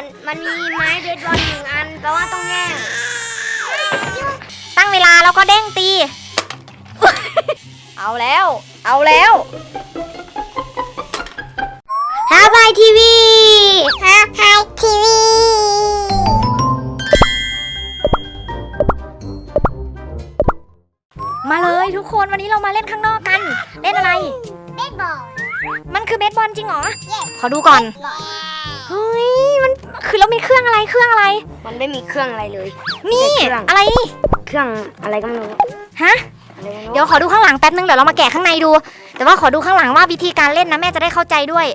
มันมันมีไม้เบสบอลหนึ่งอันแปลว่าต้องแย่งตั้งเวลาแล้วก็เด้งตี เอาแล้ว เอาแล้วฮาบายทีวีฮะไฮทีวีมาเลยทุกคนวันนี้เรามาเล่นข้างนอกกัน เล่นอะไร เบสบอล มันคือเบสบอลจริงเหรอเย้ขอดูก่อน เฮ้ยมัน คือเรามีเครื่องอะไรเครื่องอะไร มันไม่มีเครื่องอะไรเลยนี่เครื่องอะไรนี่เครื่องอะไรก็ไม่รู้ฮะอะไรไม่รู้เดี๋ยวขอดูข้างหลังแป๊บนึงเดี๋ยวเรามาแกะข้างในดู แต่ว่าขอดูข้างหลังว่าวิธีการเล่นนะแม่จะได้เข้าใจด้วย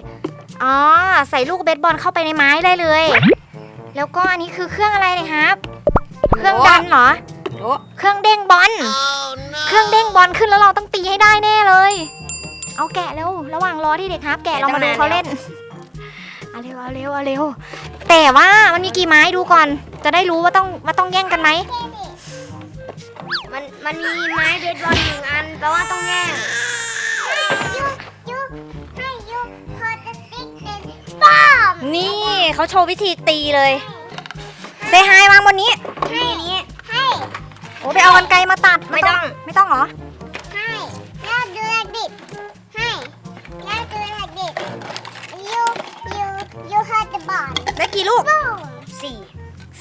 อ๋อใส่ลูกเบสบอลเข้าไปในไม้ได้เลย แล้วก็อันนี้คือเครื่องอะไรเนะครับ เครื่องดันเหรอ โอ้เครื่องเด้งบอล เครื่องเด้งบอลขึ้นแล้วเราต้องตีให้ได้แน่เลย เอาแกะเร็ว ระหว่างรอที่เด็กครับ แกะเรามาดูเขาเล่น เอาเร็วเอาเร็วเอาเร็วแต่ว่ามันมีกี่ไม้ดูก่อน จะได้รู้ว่าต้องว่าต้องแย่งกันไหมมันมันมีไม้เบสบอลหนึ่งอันแปลว่าต้องแย่งยูยูให้ยูพอจะติ๊กเป็นป้อมนี่เขาโชว์วิธีตีเลยเซฮายวางบนนี้ให้นี้ให้โอ้ไปเอากันไกลมาตัดไม่ต้องไม่ต้องเหรอ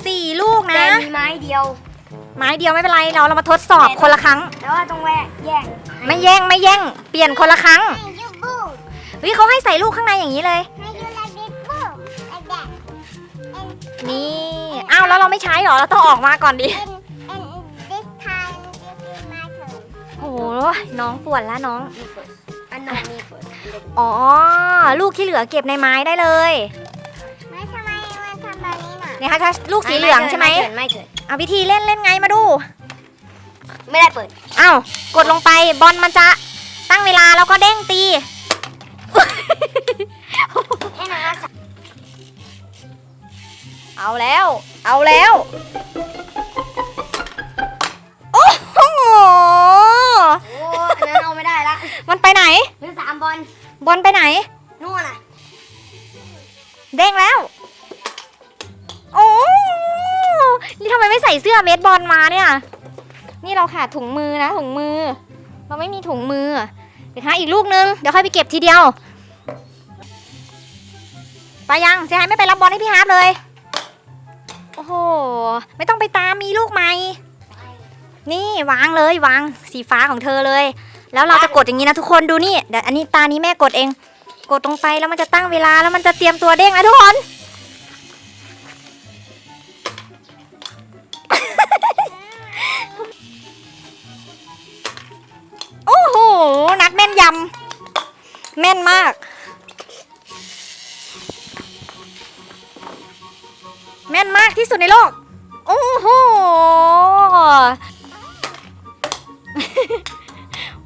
สี่ลูกแต่นะ มีไม้เดียว ไม้เดียวไม่เป็นไรเราเรามาทดสอบคนละครั้ง แต่ว่าต้องแวะแย่งไม่แย่งไม่แย่งเปลี่ยนคนละครั้งให้ยูบูมเฮ้ยเขาให้ใส่ลูกข้างในอย่างนี้เลยให้ยูแลดิบบูม like that and นี่อ้าวแล้วเราไม่ใช้เหรอเราต้องออกมาก่อนดิ and and this time this is my turn โอ้โหน้องปวดแล้วน้อง me first อันนั้น me first อ๋อ ลูกที่เหลือเก็บในไม้ได้เลย เนี่ยค่ะถ้าลูกสีเหลืองใช่ไหมไม่เกินไม่เกินเอาวิธีเล่นเล่นไงมาดู ไม่ได้เปิดอ้าวกดลงไปบอลมันจะตั้งเวลาแล้วก็เด้งตีให้นะคะเอาแล้ว เอาแล้วโอ้โหโอ้อันนั้นเอาไม่ได้ละมันไปไหนเหลือสามบอลบอลไปไหนนู่นน่ะ เด้งแล้ว มไม่ใส่เสื้อเบสบอลมาเนี่ย นี่เราขาดถุงมือนะถุงมือ เราไม่มีถุงมือ เดี๋ยวหาอีกลูกนึง เดี๋ยวค่อยไปเก็บทีเดียว ไปยังเสียหายไม่ไปรับบอลให้พี่ฮาร์ปเลย โอ้โห ไม่ต้องไปตามมีลูกใหม่ นี่วางเลยวางสีฟ้าของเธอเลย แล้วเราจะกดอย่างนี้นะทุกคนดูนี่ เดี๋ยวอันนี้ตานี้แม่กดเอง กดตรงไปแล้วมันจะตั้งเวลาแล้วมันจะเตรียมตัวเด้งนะทุกคนำแม่นมาก แม่นมากที่สุดในโลก โอ้โห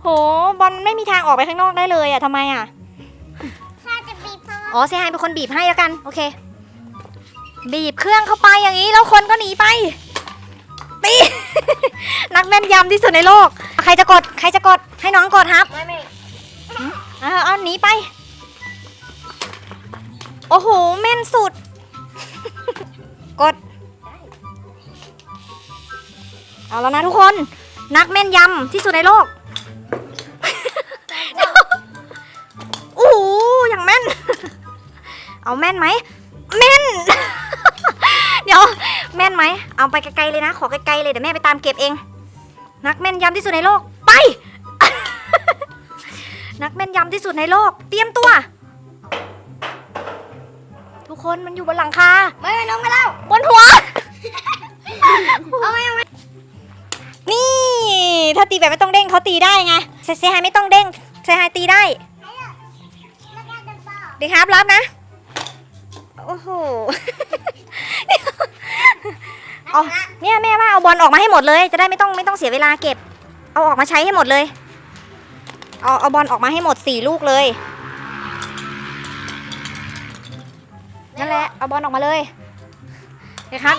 โหบอลไม่มีทางออกไปข้างนอกได้เลยอะทำไมอะถ้าจะบีบเพราะว่าอ๋อเซฮายเป็นคนบีบให้แล้วกัน โอเค บีบเครื่องเข้าไปอย่างนี้แล้วคนก็หนีไปตี นักแม่นยำที่สุดในโลก ใครจะกด ใครจะกด ให้น้องกดครับ ไม่ไม่ เอาเอาหนีไป โอ้โหแม่นสุด กด เอาแล้วนะทุกคน นักแม่นยำที่สุดในโลก โอ้โหอย่างแม่น เอาแม่นไหมแม่น เดี๋ยว แม่นไหม เอาไปไกลๆเลยนะ ขอไกลๆเลยเดี๋ยวแม่ไปตามเก็บเอง นักแม่นยำที่สุดในโลก ไป นักแม่นยำที่สุดในโลก เตรียมตัว ทุกคนมันอยู่บนหลังคา ไม่ไม่น้องไม่เล่าบนหัว เอาไม่เอาไม่นี่ ถ้าตีแบบไม่ต้องเด้งเขาตีได้ไงเซเซไฮไม่ต้องเด้งเซไฮตีได้แล้วก็จะบอกดีครับรับนะ โอ้โหเอาเนี่ยแม่ว่าเอาบอลออกมาให้หมดเลย จะได้ไม่ต้องไม่ต้องเสียเวลาเก็บ เอาออกมาใช้ให้หมดเลย เอาเอาบอลออกมาให้หมดสี่ลูกเลย นั่นแหละ เอาบอลออกมาเลยเดี๋ยครับ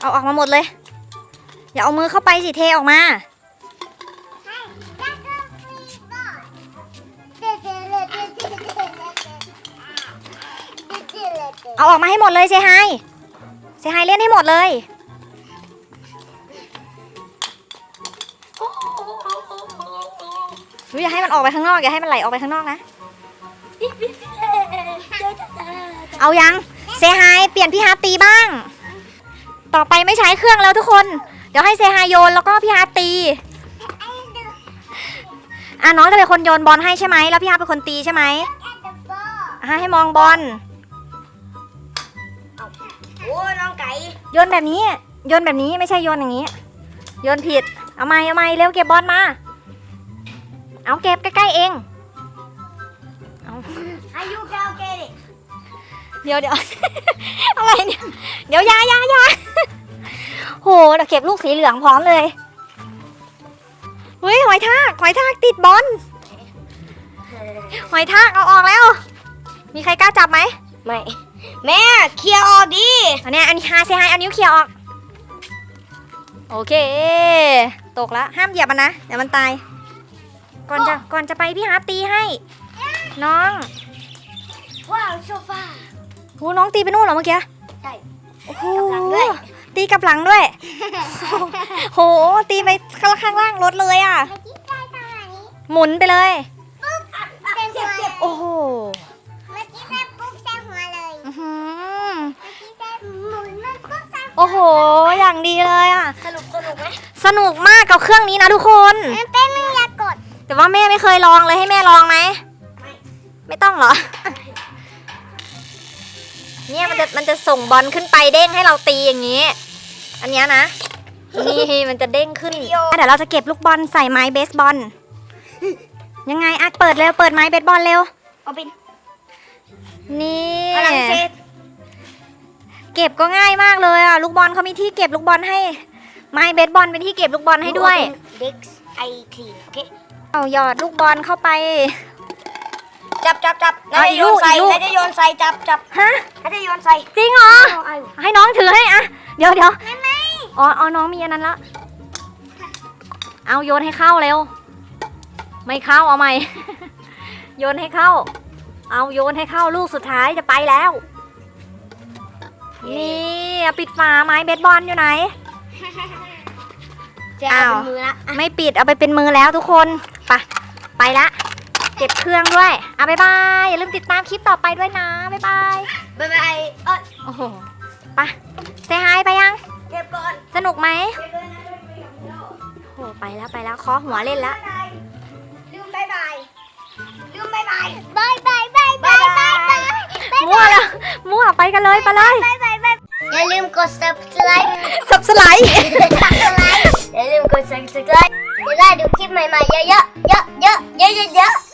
เอาออกมาหมดเลย อย่าเอามือเข้าไปสิเทออกมา เอาออกมาให้หมดเลยเซฮายเซฮายเล่นให้หมดเลยอยอย่าให้มันออกไปข้างนอกอย่าให้มันไหลออกไปข้างนอกนะ เอายังเซฮายเปลี่ยนพี่ฮาร์ตีบ้าง ต่อไปไม่ใช้เครื่องแล้วทุกคน เดี๋ยวให้เซฮายโยนแล้วก็พี่ฮาร์ตีอะน้องจะเป็นคนโยนบอลให้ใช่ไหมแล้วพี่ฮาร์เป็นคนตีใช่ไหมให้มองบอล โอ้น้องไก่โยนแบบนี้ โยนแบบนี้ไม่ใช่โยนอย่างนี้ โยนผิด เอาไม่เอาไม่เร็วเก็บบอลมา เอาเก็บใกล้ๆเอง เอาอายุเกาเกดิเดี๋ยวเดี๋ยว อะไรเนี่ย เดี๋ยวยายายาโหเดี๋ยวเก็บลูกสีเหลืองพร้อมเลยเฮ้ยหอยทากหอยทากติดบอลหอยทากเอาออกแล้ว มีใครกล้าจับไหม ไม่ แม่เคลียร์ออกดิอันเนี้ยอันนี้ฮาเซฮายเอานิ้วเคลียร์ออก โอเค ตกแล้วห้ามเหยียบมันนะเดี๋ยวมันตาย ก่อนจะก่อนจะไปพี่ฮาร์ปตีให้ น้องว้าวโซฟาหูน้องตีไปนู่นเหรอเมื่อกี้ใช่โอ้โหกำลังด้วยตีกับหลังด้วย โห ตีไปข้างล่างรถเลยอะเมื่อกี้ได้ตอนไหนหมุนไปเลย โอ้โห อย่างดีเลยอะ สนุกสนุกไหมสนุกมากกับเครื่องนี้นะทุกคนมันเป็นมึงอย่ากด แต่ว่าแม่ไม่เคยลองเลยให้แม่ลองไหม ไม่ไม่ต้องเหรอ เนี่ยมันจะมันจะส่งบอลขึ้นไปเด้งให้เราตีอย่างนี้ อันเนี้ยนะ นี่มันจะเด้งขึ้นอะเดี๋ยวเราจะเก็บลูกบอลใส่ไม้เบสบอล ยังไงอะเปิดเร็วเปิดไม้เบสบอลเร็ว เอาเป็นนี่กำลังเซต เก็บก็ง่ายมากเลยอะลูกบอลเขามีที่เก็บลูกบอลให้ ไม้เบสบอลเป็นที่เก็บลูกบอลให้ด้วยเด็กไอคลีนโอเคเอาหยอดลูกบอลเข้าไป จับจับจับเอาอีกลูกใส่อีกลูกแล้วจะโยนใส่จับจับฮะแล้วจะโยนใส่จริงเหรอ เอาเอาให้น้องถือให้อะเดี๋ยวเดี๋ยวไม่ไม่อ๋ออ๋อน้องมีอันนั้นละ เอาโยนให้เข้าเร็ว ไม่เข้าเอาใหม่ โยนให้เข้า เอาโยนให้เข้าลูกสุดท้ายจะไปแล้ว นี่ปิดฝาไม้เบสบอลอยู่ไหน เจ๊เอาเป็นมือละไม่ปิดเอาไปเป็นมือแล้วทุกคนไปไปละ เก็บเครื่องด้วยอะบายบายอย่าลืมติดตามคลิปต่อไปด้วยนะบายบายบายบายโอ้โหไปเซฮายไปยัง เก็บก่อนสนุกไหมโอ้โหไปแล้วไปแล้วคอหัวเล่นละลืมบายบายลืมบาย บายบายบายบายบายบายมั่วแล้วมั่วไปกันเลยไปเลย อย่าลืมกด subscribe สับสไลด์ subscribe อย่าลืมกด subscribe จะได้ดูคลิปใหม่ๆเยอะๆเยอะๆเยอะๆเยอะๆ